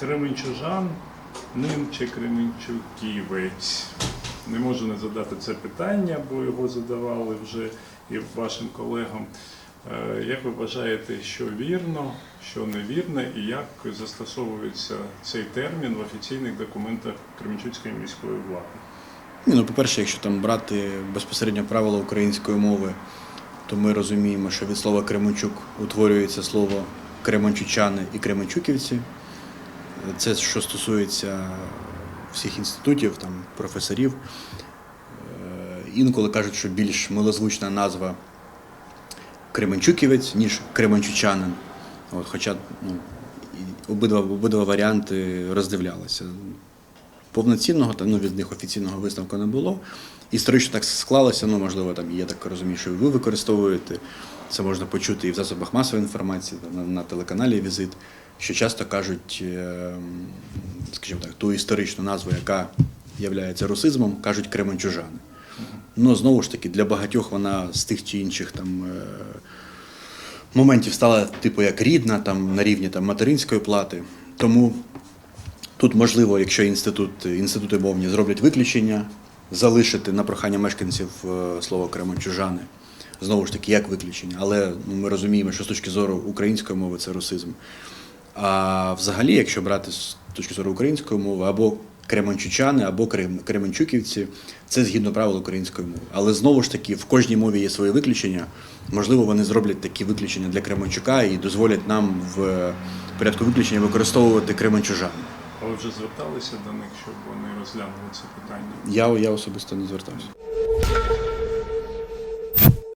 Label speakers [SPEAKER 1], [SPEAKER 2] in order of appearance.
[SPEAKER 1] Кременчужан, ним чи Кременчуківець? Не можу не задати це питання, бо його задавали вже і вашим колегам. Е, Як ви вважаєте, що вірно, що невірно, і як застосовується цей термін в офіційних документах Кременчуцької міської влади?
[SPEAKER 2] Ну, по-перше, якщо там брати безпосередньо правила української мови, то ми розуміємо, що від слова Кременчук утворюється слово кременчучани і кременчуківці. Це що стосується всіх інститутів, там, професорів. Е, Інколи кажуть, що більш милозвучна назва Кременчуківець, ніж Кременчучанин. От, хоча ну, обидва, обидва варіанти роздивлялися повноцінного ну, від них офіційного висновку не було. Історично так склалося, ну можливо, там я так розумію, що ви використовуєте. Це можна почути і в засобах масової інформації, на, на телеканалі Візит, що часто кажуть, е, скажімо так, ту історичну назву, яка є русизмом, кажуть кременчужани. Ну, знову ж таки, для багатьох вона з тих чи інших там. е, Моментів стала типу як рідна, там на рівні там материнської плати. Тому Тут можливо, якщо інститут, інститути мовні зроблять виключення, залишити на прохання мешканців е, слово кременчужани. Знову ж таки, як виключення. Але ну, ми розуміємо, що з точки зору української мови це русизм. А взагалі, якщо брати з точки зору української мови, або кременчучани, або кременчуківці, це згідно правил української мови. Але знову ж таки, в кожній мові є свої виключення. Можливо, вони зроблять такі виключення для Кременчука і дозволять нам в порядку виключення використовувати кременчужани.
[SPEAKER 1] Ви вже зверталися до них, щоб вони розглянули це питання?
[SPEAKER 2] Я, я особисто не звертався.